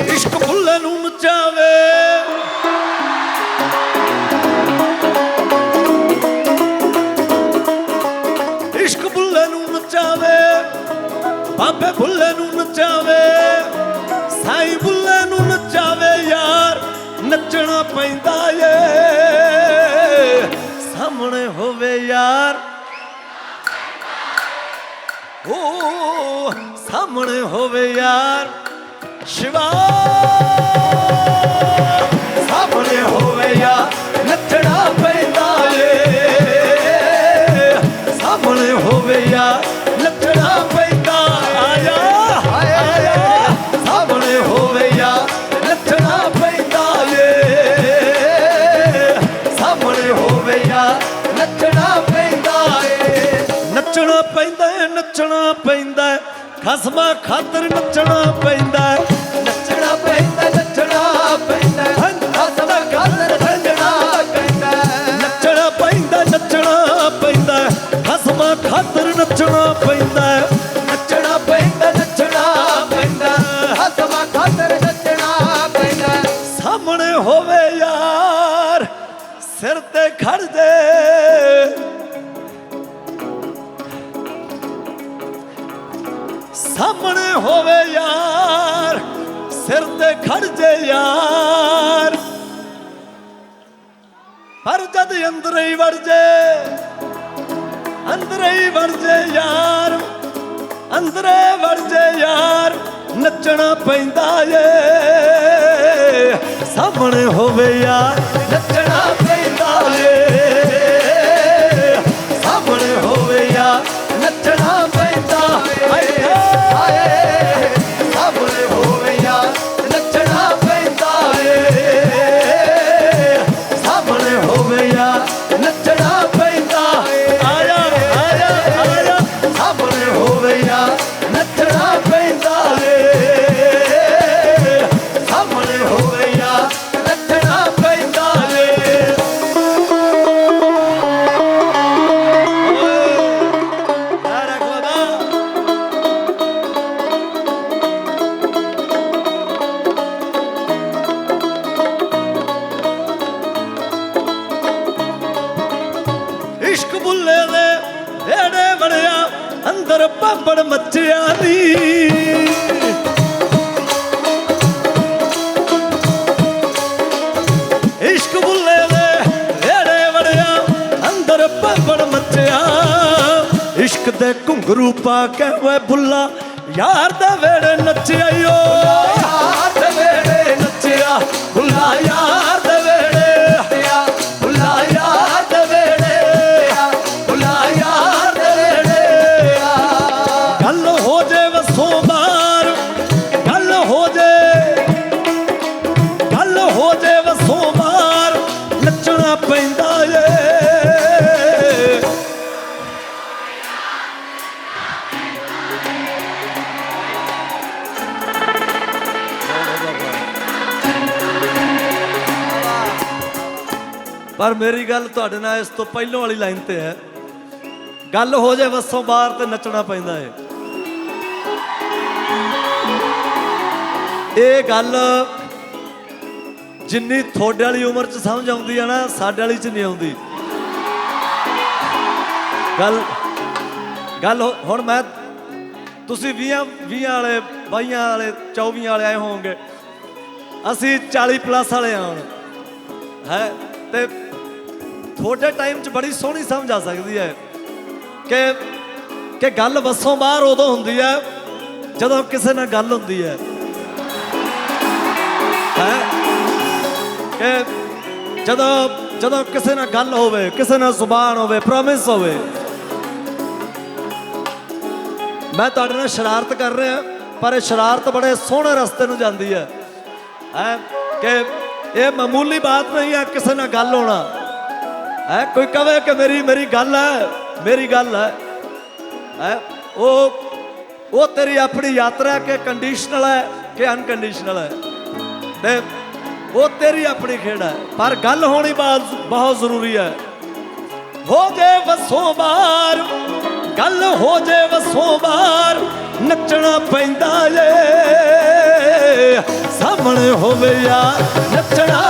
ਇਸ਼ਕ ਬੁੱਲੇ ਨੂੰ ਮਚਾਵੇ। ਇਸ਼ਕ ਬੁੱਲੇ ਨੂੰ ਨਚਾਵੇ ਬਾਬੇ ਬੁੱਲੇ ਨੂੰ ਨਚਾਵੇ, ਸਾਈ ਬੁੱਲੇ ਨੂੰ ਨਚਾਵੇ ਯਾਰ, ਨੱਚਣਾ ਪੈਂਦਾ ਏ। ਸਾਹਮਣੇ ਹੋਵੇ ਯਾਰ। ਓ, ਸਾਹਮਣੇ ਹੋਵੇ ਯਾਰ। ਨੱਚਣਾ ਪੈਂਦਾ ਏ। ਸਾਹਮਣੇ ਹੋਵੇ ਯਾਰ ਨੱਚਣਾ ਪੈਂਦਾ ਆਇਆ ਆਇਆ। ਸਾਹਮਣੇ ਹੋਵੇ ਸਾਹਮਣੇ ਹੋਵੇ ਯਾਰ, ਸਿਰ ਤੇ ਖੜ ਜੇ ਯਾਰ। ਪਰ ਜਦ ਅੰਦਰ ਹੀ ਵੜ ਜੇ, ਅੰਦਰ ਹੀ ਵੜ ਜੇ ਯਾਰ, ਅੰਦਰੇ ਵੜ ਜੇ ਯਾਰ, ਨੱਚਣਾ ਪੈਂਦਾ ਏ। ਸਾਹਮਣੇ ਹੋਵੇ ਯਾਰ, ਨੱਚਣਾ ਪੈਂਦਾ ਏ। ਸਾਹਮਣੇ ਹੋਵੇ ਯਾਰ, ਨੱਚਣਾ ਸਾਹਮਣੇ ਹੋਵੇ ਇਸ਼ਕ ਬੁੱਲੇ ਦੇ ਏੜੇ ਬਣਿਆ, ਅੰਦਰ ਪਾਪੜ ਮੱਚਿਆ ਦੀ ਇਸ਼ਕ ਬੁੱਲੇ ਦੇ ਏੜੇ ਵੜਿਆ ਅੰਦਰ ਪਾਪੜ ਮੱਚਿਆ ਇਸ਼ਕ ਦੇ ਘੁੰਗਰੂ ਪਾ ਕੇ ਓਏ ਬੁੱਲਾ, ਯਾਰ ਦੇ ਵੇੜੇ ਨੱਚਿਆ ਓ ਜੇ ਵਸੋਂ ਨੱਚਣਾ ਪੈਂਦਾ ਏ। ਪਰ ਮੇਰੀ ਗੱਲ ਤੁਹਾਡੇ ਨਾਲ ਇਸ ਤੋਂ ਪਹਿਲਾਂ ਵਾਲੀ ਲਾਈਨ ਤੇ ਹੈ। ਗੱਲ ਹੋ ਜਾਏ ਵਸੋਂ ਬਾਹਰ ਤੇ ਨੱਚਣਾ ਪੈਂਦਾ ਏ। ਇਹ ਗੱਲ ਜਿੰਨੀ ਤੁਹਾਡੇ ਵਾਲੀ ਉਮਰ 'ਚ ਸਮਝ ਆਉਂਦੀ ਆ ਨਾ, ਸਾਡੇ ਵਾਲੀ 'ਚ ਨਹੀਂ ਆਉਂਦੀ। ਗੱਲ ਗੱਲ ਹੋ- ਹੁਣ ਮੈਂ, ਤੁਸੀਂ 20 20 ਵਾਲੇ 22 ਵਾਲੇ 24 ਵਾਲੇ ਆਏ ਹੋਵੋਗੇ। ਅਸੀਂ 40 ਪਲੱਸ ਵਾਲੇ ਆ ਹੁਣ। ਹੈ, ਤੇ ਤੁਹਾਡੇ ਟਾਈਮ 'ਚ ਬੜੀ ਸੋਹਣੀ ਸਮਝ ਆ ਸਕਦੀ ਹੈ ਕਿ ਕਿ ਗੱਲ ਵੱਸੋਂ ਬਾਹਰ ਉਦੋਂ ਹੁੰਦੀ ਹੈ ਜਦੋਂ ਕਿਸੇ ਨਾਲ ਗੱਲ ਹੁੰਦੀ ਹੈ। ਹੈ? ਕਿ ਜਦੋਂ ਜਦੋਂ ਕਿਸੇ ਨਾਲ ਗੱਲ ਹੋਵੇ, ਕਿਸੇ ਨਾਲ ਜ਼ੁਬਾਨ ਹੋਵੇ ਪ੍ਰੋਮਿਸ ਹੋਵੇ, ਮੈਂ ਤੁਹਾਡੇ ਨਾਲ ਸ਼ਰਾਰਤ ਕਰ ਰਿਹਾ, ਪਰ ਇਹ ਸ਼ਰਾਰਤ ਬੜੇ ਸੋਹਣੇ ਰਸਤੇ ਨੂੰ ਜਾਂਦੀ ਹੈ। ਹੈ, ਕਿ ਇਹ ਮਾਮੂਲੀ ਬਾਤ ਨਹੀਂ ਹੈ ਕਿਸੇ ਨਾਲ ਗੱਲ ਹੋਣਾ। ਹੈ, ਕੋਈ ਕਵੇ ਕਿ ਮੇਰੀ ਮੇਰੀ ਗੱਲ ਹੈ, ਮੇਰੀ ਗੱਲ ਹੈ। ਹੈ, ਉਹ ਉਹ ਤੇਰੀ ਆਪਣੀ ਯਾਤਰਾ ਕਿ ਕੰਡੀਸ਼ਨਲ ਹੈ ਕਿ ਅਨਕੰਡੀਸ਼ਨਲ ਹੈ। ਤੇ ਉਹ ਤੇਰੀ ਆਪਣੀ ਖੇਡ ਹੈ। ਪਰ ਗੱਲ ਹੋਣੀ ਬਹੁਤ ਜ਼ਰੂਰੀ ਹੈ। ਹੋ ਜੇ ਵਸੋਂ ਬਾਰ, ਗੱਲ ਹੋ ਜੇ ਵਸੋਂ ਬਾਰ, ਨੱਚਣਾ ਪੈਂਦਾ ਏ। ਸਾਹਮਣੇ ਹੋਵੇ ਯਾਰ, ਨੱਚਣਾ